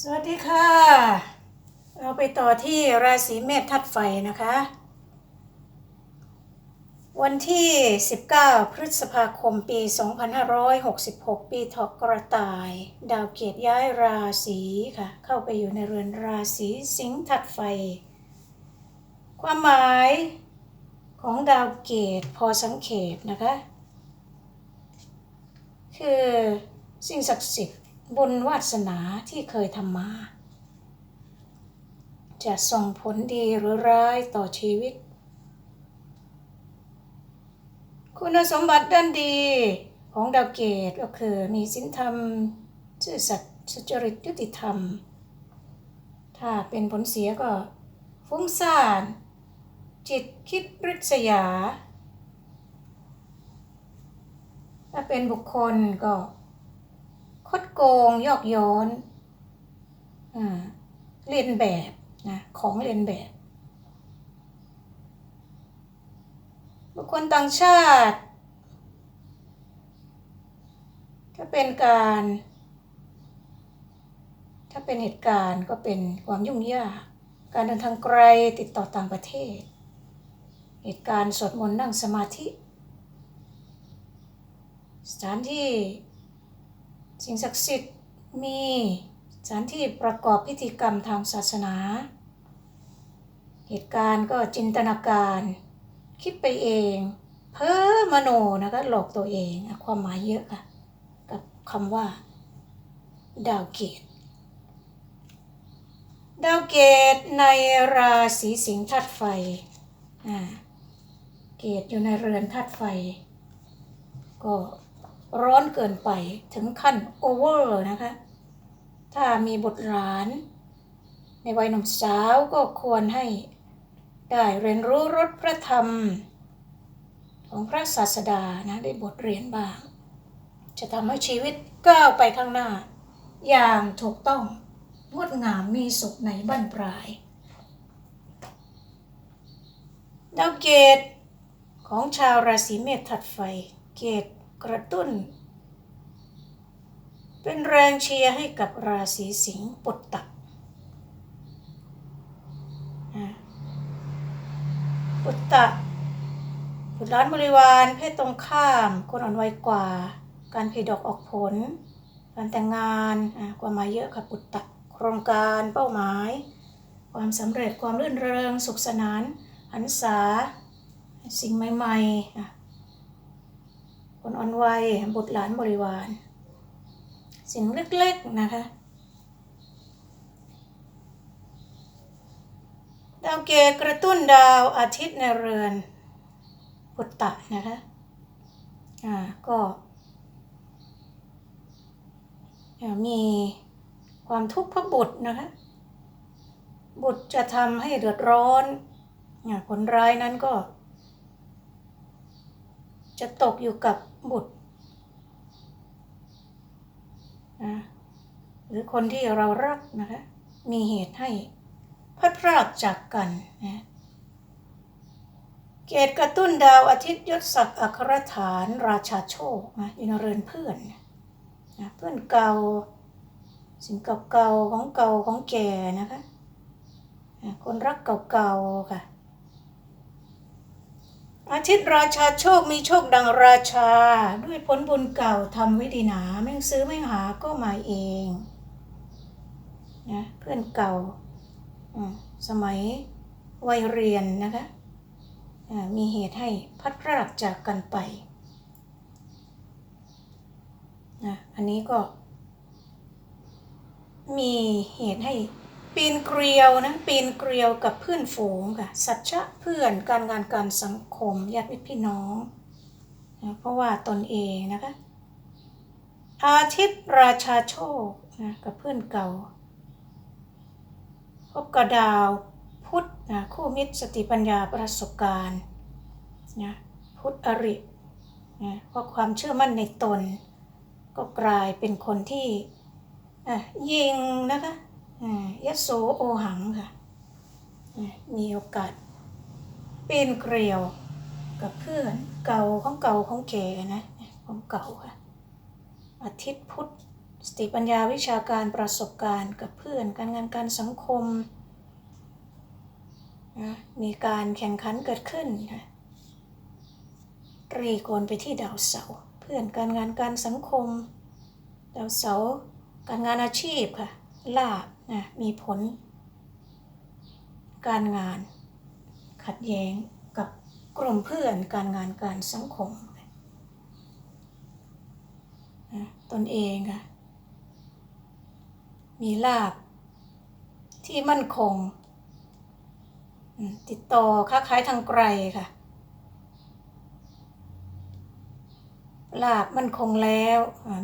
สวัสดีค่ะ เราไปต่อที่ราศีเมษทัดไฟนะคะ วันที่ 19 พฤษภาคมปี 2566 ปีถอกกระต่าย ดาวเกตย้ายราศีค่ะ เข้าไปอยู่ในเรือนราศีสิงห์ทัดไฟ ความหมายของดาวเกตพอสังเขปนะคะ คือสิ่งศักดิ์สิทธิ์ บุญวาสนาที่เคยทำมา จะส่งผลดีหรือร้ายต่อชีวิต คุณสมบัติด้านดีของดาวเกตก็คือมีศีลธรรมซื่อสัตย์สุจริตยุติธรรม ถ้าเป็นผลเสียก็ฟุ้งซ่าน จิตคิดริษยา ถ้าเป็นบุคคลก็ ดโกงยอกย้อนอเรียนแบบนะของเรียนแบบบุคคลต่างชาติถ้าเป็นการ ถ้าเป็นเหตุการณ์ก็เป็นความยุ่งยาก การเดินทางไกลติดต่อต่างประเทศ เหตุการณ์สวดมนต์นั่งสมาธิ สถานที่ สิ่งศักดิ์สิทธิ์มีสถานที่ประกอบพิธีกรรมทางศาสนา เหตุการณ์ก็จินตนาการ คิดไปเอง เพ้อมโนนะคะหลอกตัวเองความหมายเยอะค่ะ กับคำว่า ดาวเกตดาวเกตในราศีสิงห์ธาตุไฟเกตอยู่ในเรือนธาตุไฟ ก็ ร้อนเกินไปถึงขั้นโอเวอร์นะคะ ถ้ามีบุตรหลาน ในวัยหนุ่มสาวก็ควรให้ได้เรียนรู้รสพระธรรม ของพระศาสดานะได้บทเรียนบ้าง จะทำให้ชีวิตก้าวไปข้างหน้า อย่างถูกต้องงดงามมีสุขในบั้นปลาย ดาวเกตของชาวราศีเมษถัดไฟเกต กระตุ้น เป็นแรงเชียร์ให้กับราศีสิงห์ปุตตะปุตตะบุตรหลานบริวารเพศตรงข้าม คนอ่อนวัยกว่า การผลิดอกออกผล การแต่งงานอ่าความหมายเยอะค่ะปุตตะโครงการเป้าหมาย ความสำเร็จความรื่นเริง สุขสนานหันษา สิ่งใหม่ๆอ่ คนอ่อนวัยบุตรหลานบริวาร สิ่งเล็กๆนะคะดาวเกตกระตุ้นดาวอาทิตย์ในเรือนปุตตะนะคะอ่าก็มีความทุกข์เพราะบุตรนะคะ บุตรจะทำให้เดือดร้อนอ่าผลร้ายนั้นก็ จะตกอยู่กับบุตรนะหรือคนที่เรารักนะคะมีเหตุให้พัดพรากจากกันนะเกตกระตุ้นดาวอาทิตย์ยศศักดิ์อัครฐานราชาโชคนะยู่ในเรือนเพื่อนนะเพื่อนเก่าสิ่งเก่าๆของเก่าของแก่นะคะคนรักเก่าๆค่ะ อาทิตย์ราชาโชคมีโชคดังราชา ด้วยผลบุญเก่าทำไว้ดีหนาแม่งซื้อไม่หาก็มาเองนะเพื่อนเก่าสมัยวัยเรียนนะคะมีเหตุให้พัดพรากจากกันไปนะอันนี้ก็มีเหตุให้ ปีนเกลียวนะปีนเกลียวกับเพื่อนฝูงค่ะสัจจะเพื่อนการงานการสังคมญาติพี่น้องนะเพราะว่าตนเองนะคะอาทิตย์ราชาโชคนะกับเพื่อนเก่า พบกับดาวพุทธนะคู่มิตรสติปัญญาประสบการณ์นะพุทธอรินะเพราะความเชื่อมั่นในตน ก็กลายเป็นคนที่อะยิงนะคะ ยโสโอหังค่ะ มีโอกาสป็นเกลียวกับเพื่อนเก่าของเก่าของแก่นะของเก่าค่ะ อาทิตย์พุธสติปัญญาวิชาการประสบการณ์กับเพื่อนการงานการสังคมนะมีการแข่งขันเกิดขึ้นนะรีโกนไปที่ดาวเสาเพื่อนการงานการสังคม ดาวเสาการงานอาชีพค่ะลาบ นะมีผล การงานขัดแย้งกับกลุ่มเพื่อนการงานการสังคมนะตนเองค่ะมีลาบที่มั่นคง ติดต่อค้าขายทางไกลค่ะลาบมั่นคงแล้ว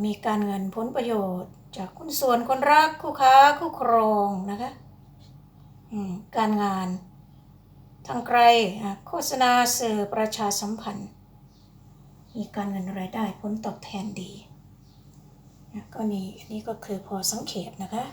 มีการเงินผลประโยชน์ จากคุณส่วนคนรักคู่ค้าคู่ครองนะคะการงานทางไกลโฆษณาสื่อประชาสัมพันธ์ มีการเงินรายได้ผลตอบแทนดีนะก็นี่อันนี้ก็คือพอสังเขตนะคะ